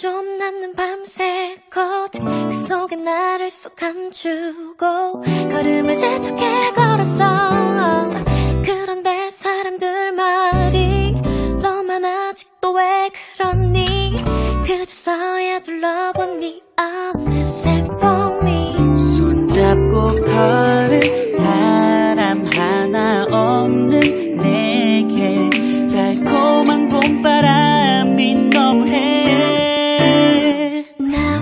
좀 남는 밤새 겉그 속에 나를 쏙 감추고 걸음을 재촉해 걸었어. 그런데 사람들 말이 너만 아직도 왜 그러니? 그저서야 둘러본 네 어느새 for me 손잡고 걸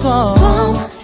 call. Come